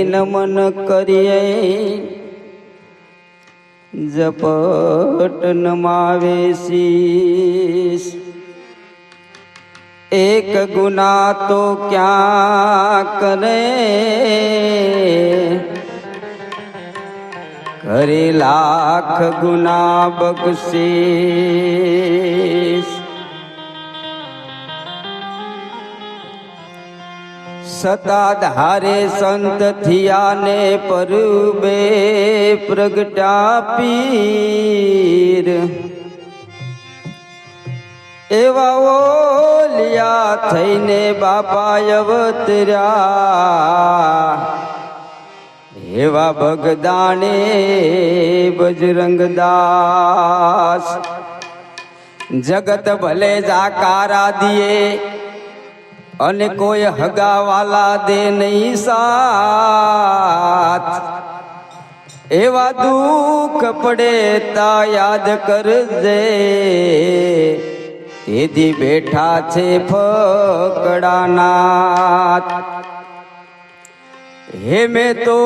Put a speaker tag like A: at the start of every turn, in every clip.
A: નમન કરીએ. જપટ નમાવે શીશ એક ગુના તો ક્યાં કરે? કરે લાખ ગુના બક્ષીશ. સતાધારે સંત થિયાને પરબે પ્રગટા પીર એવા ઓલિયા થઈને બાપા અવતર્યા એવા ભગદાને બજરંગદાસ. જગત ભલે જાકારા દિયે અને કોઈ હગાવાલા દે નહીં સાથ. એવા દુઃખ પડે તા યાદ કરજે. તેથી બેઠા છે ફકડાનાથ હે મેં તો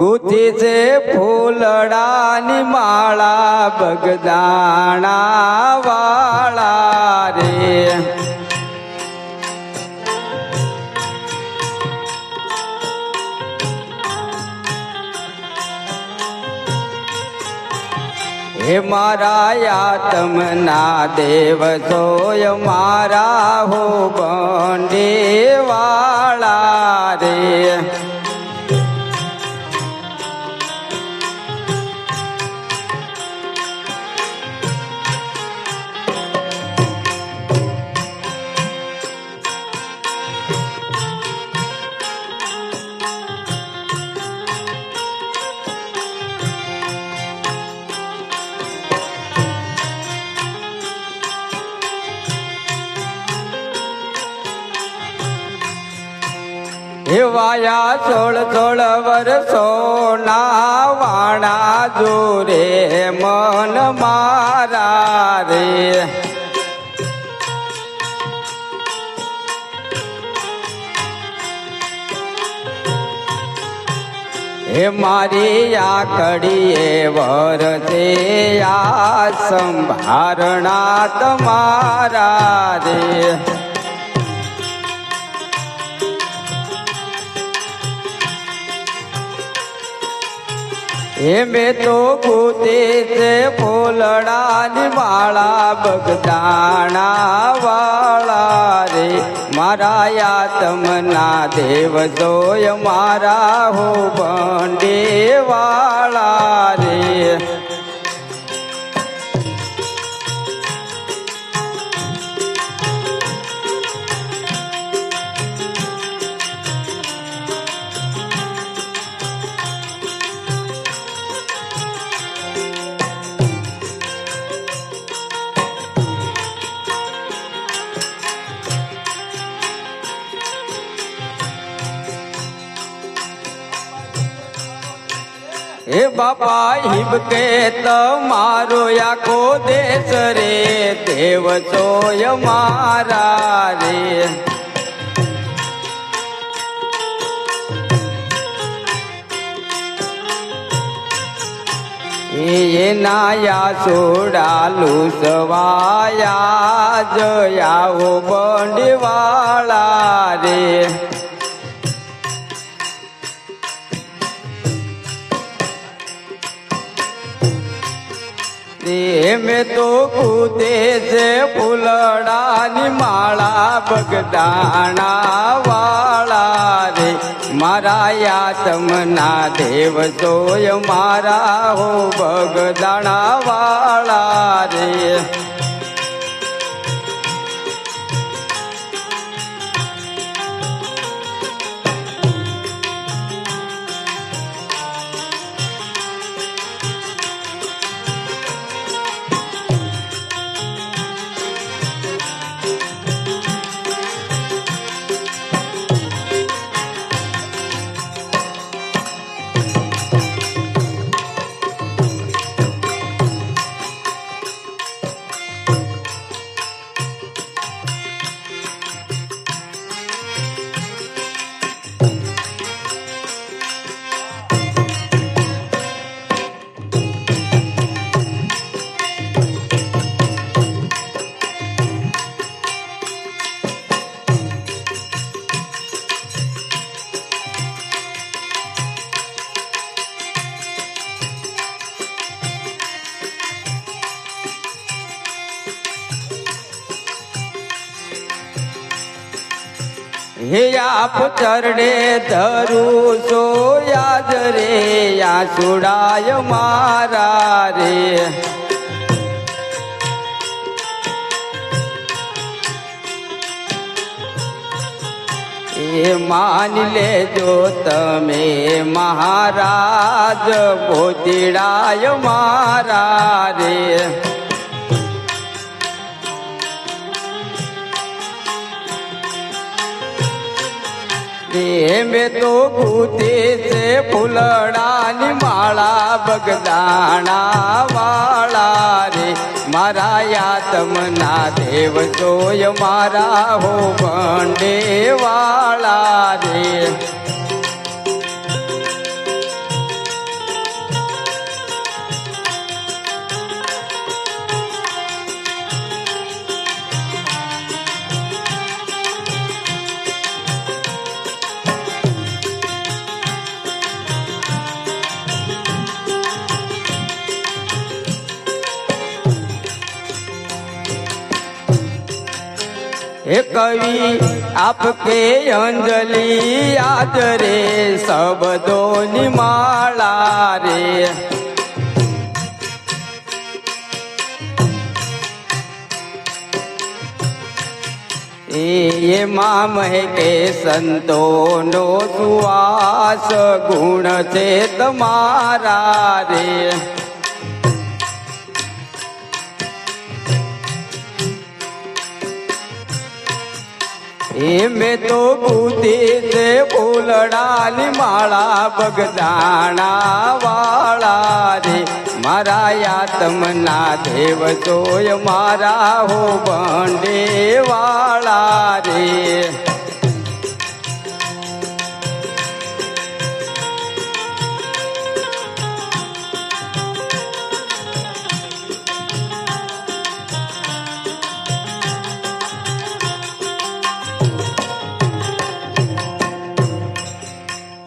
A: ગુથી છે ફૂલડાની માળા બગદાણા વાળા રે. હે મારા યાતમના દેવ સોય મારા હો બંડે હેવાયા સોળ સોળ વર્ષો ના વાણા જોરે મન મારા રે. હે મારી આકડીએ વરસે આ સંભારણા તમારા રે. હે મેં તો પોતે છે ફૂલડાની માળા બગદાણા વાળા રે મારા યાતમના દેવ જોય મારા હો બંડે વાળા રે હે બાપા હિબકે તમારો આખો દેશ રે દેવ સોય મારા રે એનાયા સોડાલુ સવાયા જયાઓ બંડવાળા રે મેં તો કૂદે છે ફૂલડાની માળા બગદાણા વાળા રે. મારા યાતમના દેવ તોય મારા હો બગદાણા વાળા રે. હે આપ ચરડે ધરું છો યાદ રે આ સુડાય મારા રે એ માની લેજો તમે મહારાજ ભોતિડાય મારા રે મેં તો ભૂતે છે ફૂલડાની માળા બગદાણા વાળા રે મારા યાતમના દેવ જોય મારા હો ભંડે વાળા રે હે કવિ, આપકે અંજલિ યાદ રે, શબ્દોની માળા રે. એ માં મહેકે સંતોનો સુવાસ, ગુણ છે તમારા રે. મેં તો બુદ્ધિ છે ફૂલડાની માળા બગદાણા વાળા રે. મારા યાતમના દેવ જોય મારા હો બંડે વાળા રે.